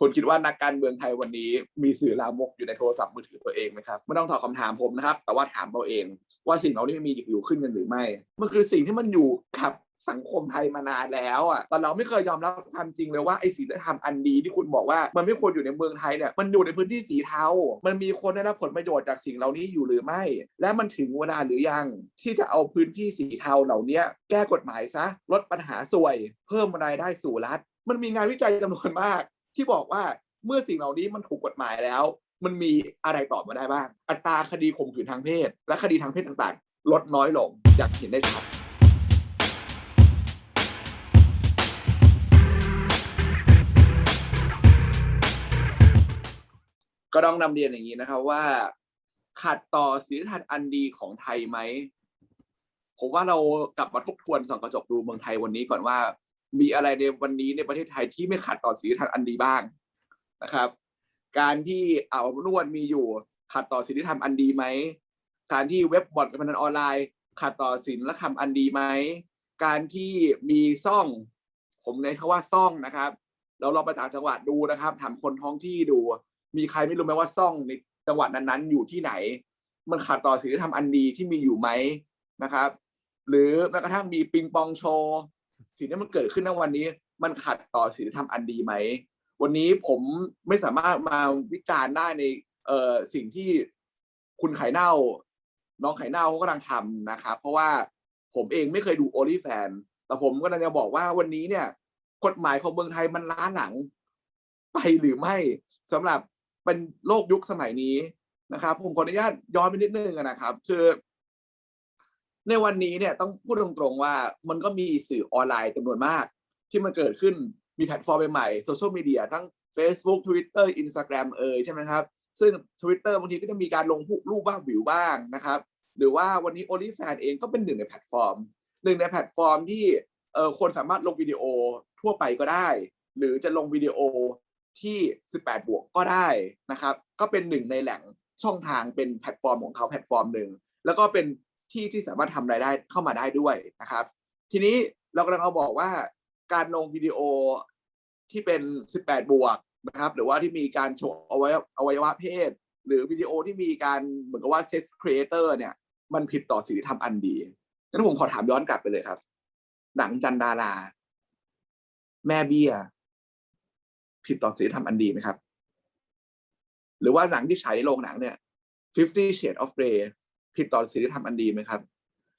คุณคิดว่านักการเมืองไทยวันนี้มีสื่อลามกอยู่ในโทรศัพท์มือถือตัวเองไหมครับไม่ต้องตอบคำถามผมนะครับ แต่ว่าถามเราเอง ว่าสิ่งเหล่านี้มันมีอยู่ขึ้นกันหรือไม่ มันคือสิ่งที่มันอยู่กับสังคมไทยมานานแล้วอะแต่เราไม่เคยยอมรับความจริงเลยว่าไอ้ศีลธรรมอันดีที่คุณบอกว่ามันไม่ควรอยู่ในเมืองไทยเนี่ย มันอยู่ในพื้นที่สีเทา มันมีคนได้รับผลประโยชน์จากสิ่งเหล่านี้อยู่หรือไม่ และมันถึงเวลาหรือยังที่จะเอาพื้นที่สีเทาเหล่านี้แก้กฎหมายซะ ลดปัญหาสวย เพิ่มรายได้สู่รัฐ มันมีงานวิจัยจำนวนมาก ที่บอกว่าเมื่อสิ่งเหล่านี้มันถูกกฎหมายแล้ว มันมีอะไรตอบมาได้บ้าง อัตราคดีข่มขืนทางเพศ และคดีทางเพศต่างๆ ลดน้อยลงอย่างเห็นได้ชัดก็ต้องนำเรียนอย่างนี้นะครับว่า ขัดต่อศีลธรรมอันดีของไทยไหมผมว่าเรากลับมาทบทวนส่องกระจกดูเมืองไทยวันนี้ก่อนว่า มีอะไรในวันนี้ในประเทศไทยที่ไม่ขัดต่อศีลธรรมอันดีบ้างนะครับ การที่อาวนวดมีอยู่ขัดต่อศีลธรรมอันดีไหมการที่เว็บบอร์ดการพนันออนไลน์ ขัดต่อศีลธรรมอันดีไหมการที่มีซ่อง ผมเน้นคำว่าซ่องนะครับเราลองไปต่างจังหวัดดูนะครับถามคนท้องที่ดู มีใครไม่รู้ไหมว่าซ่องในจังหวัดนั้นๆ อยู่ที่ไหน มันขัดต่อศีลธรรมอันดีที่มีอยู่ไหมนะครับ หรือแม้กระทั่งมีปิงปองโชว์ สิ่งที่มันเกิดขึ้นในวันนี้ มันขัดต่อศีลธรรมอันดีไหม วันนี้ผมไม่สามารถมาวิจารณ์ได้ในเอ่อสิ่งที่คุณไข่เน่า น้องไข่เน่าเขากำลังทำนะครับ เพราะว่าผมเองไม่เคยดูโอลิแฟนแต่ผมก็จะบอกว่าวันนี้เนี่ย กฎหมายของเมืองไทยมันล้าหลัง ไปหรือไม่สำหรับเป็นโลกยุคสมัยนี้นะครับ ผมขออนุญาตย้อนไปนิดนึงนะครับ คือ ในวันนี้เนี่ยต้องพูดตรงๆว่ามันก็มีสื่อออนไลน์จำนวนมาก ที่มันเกิดขึ้นมีแพลตฟอร์มใหม่ๆโซเชียลมีเดียทั้ง Facebook Twitter Instagram เอ่ยใช่ไหมครับ ซึ่ง Twitter บางทีก็จะมีการลงรูปบ้างวิวบ้างนะครับ หรือว่าวันนี้ OnlyFans เองก็เป็นหนึ่งในแพลตฟอร์ม หนึ่งในแพลตฟอร์มที่เอ่อคนสามารถลงวิดีโอทั่วไปก็ได้ หรือจะลงวิดีโอที่ 18 บวกก็ได้นะครับ ก็เป็นหนึ่งในแหล่งช่องทางเป็นแพลตฟอร์มของเขาแพลตฟอร์มหนึ่งแล้วก็เป็น ที่ที่สามารถทำรายได้เข้ามาได้ด้วยนะครับ ทีนี้เรากำลังเอาบอกว่าการลงวิดีโอที่เป็น 18 บวกนะครับ หรือว่าที่มีการโชว์อวัยวะอวัยวะเพศ หรือวิดีโอที่มีการเหมือนกับว่าเซ็กครีเอเตอร์เนี่ย มันผิดต่อศีลธรรมอันดีงั้นผมขอถามย้อนกลับไปเลยครับ หนังจันดารา แม่เบี้ย ผิดต่อศีลธรรมอันดีไหมครับ หรือว่าหนังที่ฉายในโรงหนังเนี่ย Fifty Shades of Grey ผิดต่อศีลธรรมอันดีไหมครับ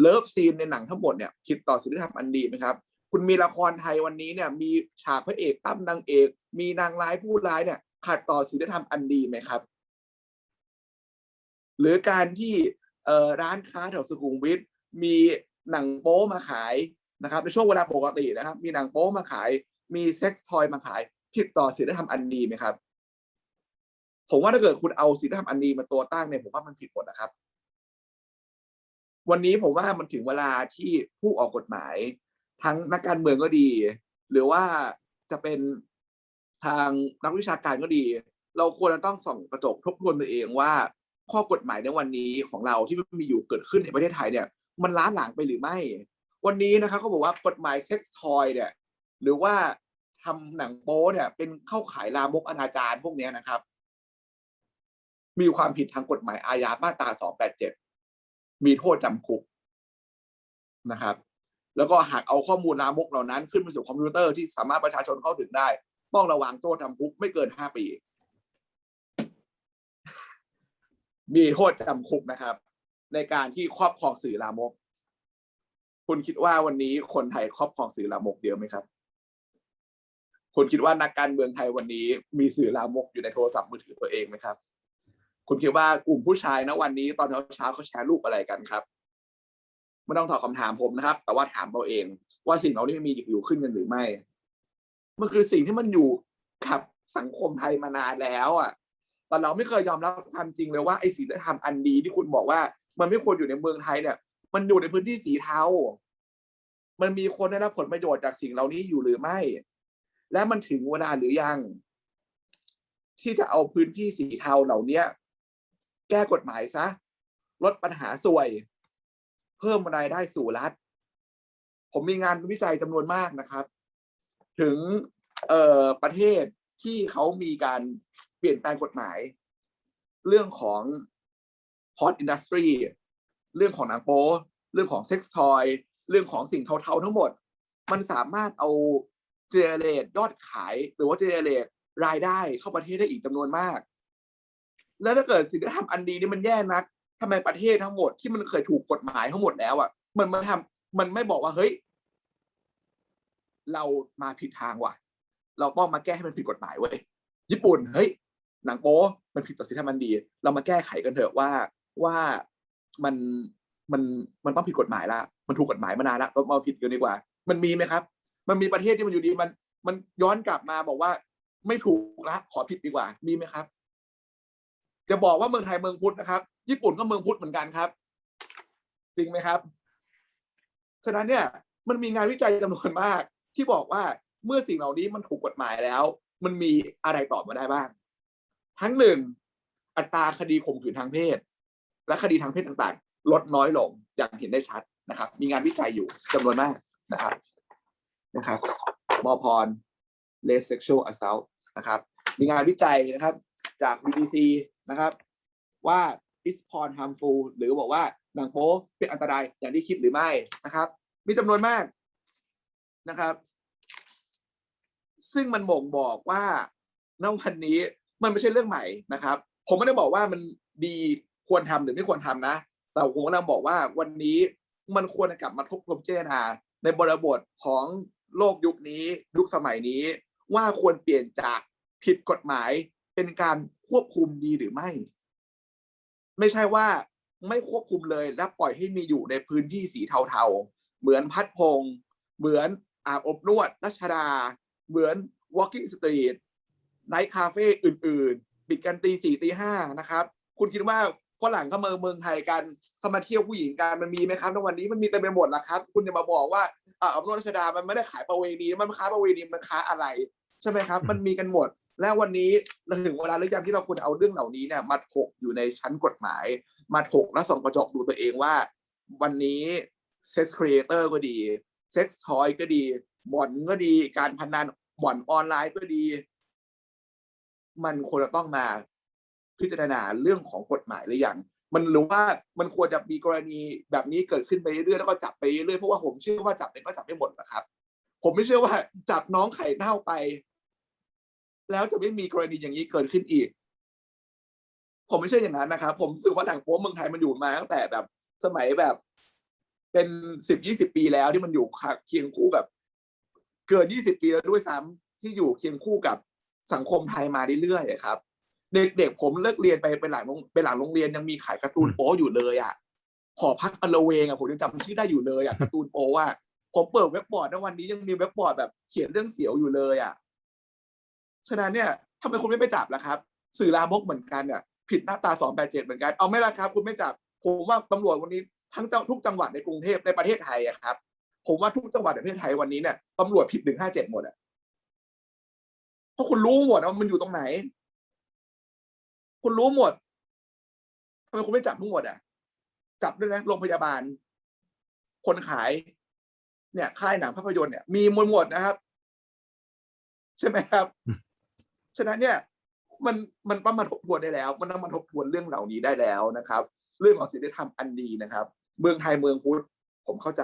เลิฟซีนในหนังทั้งหมดเนี่ยผิดต่อศีลธรรมอันดีไหมครับ คุณมีละครไทยวันนี้เนี่ยมีฉากพระเอกตั้มนางเอก มีนางร้ายผู้ร้ายเนี่ยขัดต่อศีลธรรมอันดีไหมครับ หรือการที่ร้านค้าแถวสุขุมวิทมีหนังโป๊มาขายนะครับในช่วงเวลาปกตินะครับ มีหนังโป๊มาขาย มีเซ็กซ์ทอยมาขายผิดต่อศีลธรรมอันดีไหมครับ ผมว่าถ้าเกิดคุณเอาศีลธรรมอันดีมาตัวตั้งเนี่ยผมว่ามันผิดหมดนะครับ วันนี้ผมว่ามันถึงเวลาที่ผู้ออกกฎหมาย ทั้งนักการเมืองก็ดี หรือว่าจะเป็นทางนักวิชาการก็ดี เราควรจะต้องส่องกระจกทบทวนตัวเองว่า ข้อกฎหมายในวันนี้ของเราที่มันมีอยู่เกิดขึ้นในประเทศไทยเนี่ย มันล้าหลังไปหรือไม่ วันนี้นะครับเขาบอกว่ากฎหมายเซ็กซ์ทอยเนี่ย หรือว่าทำหนังโป๊เนี่ย เป็นเข้าขายลามกอนาจารพวกเนี้ยนะครับ มีความผิดทางกฎหมายอาญามาตรา 287 มีโทษจำคุกนะครับ แล้วก็หากเอาข้อมูลลามกเหล่านั้นขึ้นไปสู่คอมพิวเตอร์ที่สามารถประชาชนเข้าถึงได้ ต้องระวังโทษจำคุกไม่เกิน5ปี มีโทษจำคุกนะครับ ในการที่ครอบครองสื่อลามก คุณคิดว่าวันนี้คนไทยครอบครองสื่อลามกเดียอะไหมครับคุณคิดว่านักการเมืองไทยวันนี้มีสื่อลามกอยู่ในโทรศัพท์มือถือตัวเองไหมครับ คุณคิดว่ากลุ่มผู้ชายนะวันนี้ตอนเช้าเขาแชร์รูปอะไรกันครับไม่ต้องตอบคำถามผมนะครับ แต่ว่าถามเราเอง ว่าสิ่งเหล่านี้มีอยู่ขึ้นกันหรือไม่ มันคือสิ่งที่มันอยู่กับสังคมไทยมานานแล้วอะแต่เราไม่เคยยอมรับความจริงเลยว่าไอ้ศีลธรรมอันดีที่คุณบอกว่า มันไม่ควรอยู่ในเมืองไทยเนี่ย มันอยู่ในพื้นที่สีเทา มันมีคนได้รับผลประโยชน์จากสิ่งเหล่านี้อยู่หรือไม่ และมันถึงเวลาหรือยัง ที่จะเอาพื้นที่สีเทาเหล่าเนี้ย แก้กฎหมายซะ ลดปัญหาสวย เพิ่มรายได้สู่รัฐ ผมมีงานวิจัยจำนวนมากนะครับ ถึงเอ่อประเทศที่เขามีการเปลี่ยนแปลงกฎหมาย เรื่องของพอ r อินดัสทรีเรื่องของหนังโป๊เรื่องของเซ็กซ์ทอยเรื่องของสิ่งเทาๆทั้งหมด มันสามารถเอาเจเนเรตยอดขาย หรือว่าเจเนเรตรายได้เข้าประเทศได้อีกจำนวนมาก แล้วถ้าเกิดสิ่งที่ทำอันดีนี่มันแย่นักทำไมประเทศทั้งหมดที่มันเคยถูกกฎหมายทั้งหมดแล้วอะมันมาทำมันไม่บอกว่าเฮ้ย เรามาผิดทางว่ะ เราต้องมาแก้ให้มันผิดกฎหมายเว้ยญี่ปุ่นเฮ้ยหนังโป๊มันผิดต่อสิทธิธรรมอันดี เรามาแก้ไขกันเถอะว่าว่ามันมันมันต้องผิดกฎหมายละมันถูกกฎหมายมานานละต้องมาผิดกันดีกว่า มันมีไหมครับ มันมีประเทศที่มันอยู่ดีมัน มันย้อนกลับมาบอกว่า ไม่ถูกละขอผิดดีกว่ามีไหมครับ จะบอกว่าเมืองไทยเมืองพุทธนะครับ ญี่ปุ่นก็เมืองพุทธเหมือนกันครับ จริงไหมครับ ฉะนั้นเนี่ยมันมีงานวิจัยจำนวนมาก ที่บอกว่าเมื่อสิ่งเหล่านี้มันถูกกฎหมายแล้ว มันมีอะไรตอบมาได้บ้าง ทั้งหนึ่งอัตราคดีข่มขืนทางเพศ และคดีทางเพศต่างๆ ลดน้อยลงอย่างเห็นได้ชัดนะครับ มีงานวิจัยอยู่จำนวนมากนะครับนะครับมอพร less sexual assault นะครับ มีงานวิจัยนะครับ จาก BBC นะครับ ว่า is porn harmful หรือบอกว่าหนังโป๊เป็นอันตรายอย่างที่คิดหรือไม่นะครับ มีจำนวนมากนะครับ ซึ่งมันบ่งบอกว่าณวันนี้มันไม่ใช่เรื่องใหม่นะครับ ผมไม่ได้บอกว่ามันดีควรทำหรือไม่ควรทำนะ แต่ผมกำลังบอกว่าวันนี้มันควรกลับมาทบทวนเจรนาในบริบทของโลกยุคนี้ยุคสมัยนี้ ว่าควรเปลี่ยนจากผิดกฎหมาย เป็นการควบคุมดีหรือไม่ ไม่ใช่ว่าไม่ควบคุมเลยและปล่อยให้มีอยู่ในพื้นที่สีเทาๆ เหมือนพัดพง เหมือนอาบอบนวดรัชดา เหมือน walking street ไนท์คาเฟ่อื่นๆ ปิดกันตีสี่ตีห้านะครับ คุณคิดว่าฝรั่งก็มาเมืองไทยกันเขามาเที่ยวผู้หญิงกันมันมีไหมครับในวันนี้มันมีเต็มไปหมดล้วครับ คุณจะมาบอกว่าอ่าอบนวดรัชดามันไม่ได้ขายประเวณีมันค้าประเวณีมันค้าอะไร ใช่ไหมครับ มันมีกันหมด และวันนี้ถึงเวลาหรือยังที่เราควรเอาเรื่องเหล่านี้เนี่ยมาถกอยู่ในชั้นกฎหมาย มาถกและส่องกระจกดูตัวเองว่า วันนี้เซ็กซ์ครีเอเตอร์ก็ดีเซ็กซ์ทอยก็ดีบ่อนก็ดี การพนันบ่อนออนไลน์ก็ดี มันควรจะต้องมาพิจารณาเรื่องของกฎหมายหรือยังมันหรือว่ามันควรจะมีกรณีแบบนี้เกิดขึ้นไปเรื่อยๆแล้วก็จับไปเรื่อยเพราะว่าผมเชื่อว่าจับเป็นก็จับไม่หมดนะครับ ผมไม่เชื่อว่าจับน้องไข่เน่าไป แล้วจะไม่มีกรณีอย่างนี้เกิดขึ้นอีก ผมไม่เชื่ออย่างนั้นนะครับ ผมรู้สึกว่าหนังโป๊เมืองไทยมันอยู่มาตั้งแต่แบบสมัยแบบ เป็นสิบยี่สิบปีแล้วที่มันอยู่เคียงคู่กับ เกินยี่สิบปีแล้วด้วยซ้ำที่อยู่เคียงคู่กับสังคมไทยมาเรื่อยๆครับ เด็กๆผมเลิกเรียนไปเป็นหลังโรงเป็นหลังโรงเรียนยังมีขายการ์ตูนโป๊อยู่เลยอะหอพักอลเวงอะผมยังจำชื่อได้อยู่เลยอะการ์ตูนโป๊อะผมเปิดเว็บบอร์ดในวันนี้ยังมีเว็บบอร์ดแบบเขียนเรื่องเสียวอยู่เลยอะ ฉะนั้นเนี่ยทำไมคุณไม่ไปจับล่ะครับ สื่อลามกเหมือนกันเนี่ยผิดหน้าตาสองแปดเจ็ดเหมือนกันเอาไม่ละครับ คุณไม่จับผมว่าตำรวจวันนี้ทั้งเจ้าทุกจังหวัดในกรุงเทพในประเทศไทยอะครับ ผมว่าทุกจังหวัดในประเทศไทยวันนี้เนี่ยตำรวจผิดหนึ่งห้าเจ็ดหมดอะเพราะคุณรู้หมดว่ามันอยู่ตรงไหน คุณรู้หมดทำไมคุณไม่จับทั้งหมดอะจับด้วยนะโรงพยาบาล คนขาย เนี่ยค่ายหนังภาพยนตร์เนี่ยมีหมดหมดนะครับ ใช่ไหมครับ ฉะนั้นเนี่ยมันมันต้องมาทบทวนได้แล้ว มันต้องมาทบทวนเรื่องเหล่านี้ได้แล้วนะครับ เรื่องของศีลธรรมอันดีนะครับ เมืองไทยเมืองพุทธผมเข้าใจ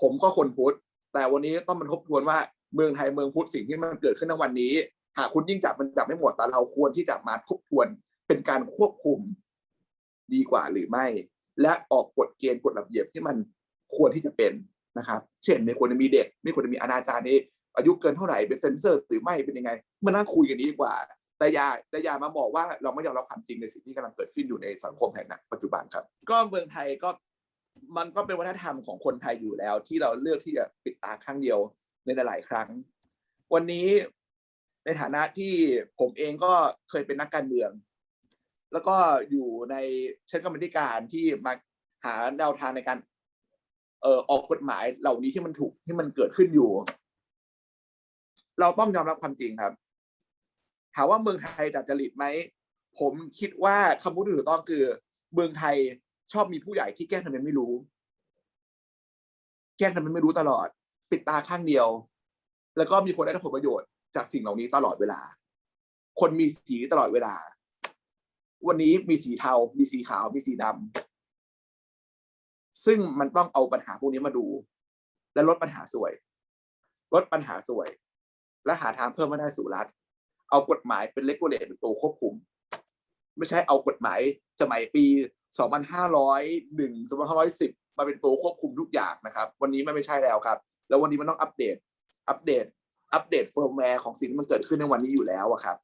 ผมก็คนพุทธแต่วันนี้ต้องมาทบทวนว่าเมืองไทยเมืองพุทธสิ่งที่มันเกิดขึ้นในวันนี้ หากคุณยิ่งจับมันจับไม่หมดแต่เราควรที่จะมาทบทวนเป็นการควบคุมดีกว่าหรือไม่ และออกกฎเกณฑ์กฎระเบียบที่มันควรที่จะเป็นนะครับ เช่นไม่ควรจะมีเด็ก ไม่ควรจะมีอนาจารนี้ อายุเกินเท่าไหร่เป็นเซนเซอร์หรือไม่เป็นยังไงมานั่งคุยกันดีกว่า แต่อย่าแต่อย่ามาบอกว่าเราไม่ยอมรับความจริงในสิ่งที่กำลังเกิดขึ้นอยู่ในสังคมแห่งปัจจุบันครับ ก็เมืองไทยก็มันก็เป็นวัฒนธรรมของคนไทยอยู่แล้ว ที่เราเลือกที่จะปิดตาข้างเดียวในหลาย ๆ ครั้ง วันนี้ในฐานะที่ผมเองก็เคยเป็นนักการเมือง แล้วก็อยู่ในชั้นกรรมธิการที่มาหาแนวทางในการเอ่อออกกฎหมายเหล่านี้ที่มันถูกที่มันเกิดขึ้นอยู่ เราต้องยอมรับความจริงครับ ถามว่าเมืองไทยดัดจริตไหม ผมคิดว่าคำพูดที่ถูกต้องคือ เมืองไทยชอบมีผู้ใหญ่ที่แกล้งทำเป็นไม่รู้ แกล้งทำเป็นไม่รู้ตลอด ปิดตาข้างเดียว แล้วก็มีคนได้รับผลประโยชน์จากสิ่งเหล่านี้ตลอดเวลา คนมีสีตลอดเวลา วันนี้มีสีเทา มีสีขาว มีสีดำซึ่งมันต้องเอาปัญหาพวกนี้มาดู และลดปัญหาสวย ลดปัญหาสวย และหาทางเพิ่มมาได้สู่รัฐ เอากฎหมายเป็นเลกูเลตเป็นตัวควบคุม ไม่ใช่เอากฎหมายสมัยปี 2501 2510 มาเป็นตัวควบคุมทุกอย่างนะครับ วันนี้มันไม่ใช่แล้วครับ แล้ววันนี้มันต้องอัปเดต อัปเดต อัปเดตเฟิร์มแวร์ของสิ่งที่มันเกิดขึ้นในวันนี้อยู่แล้วอะครับ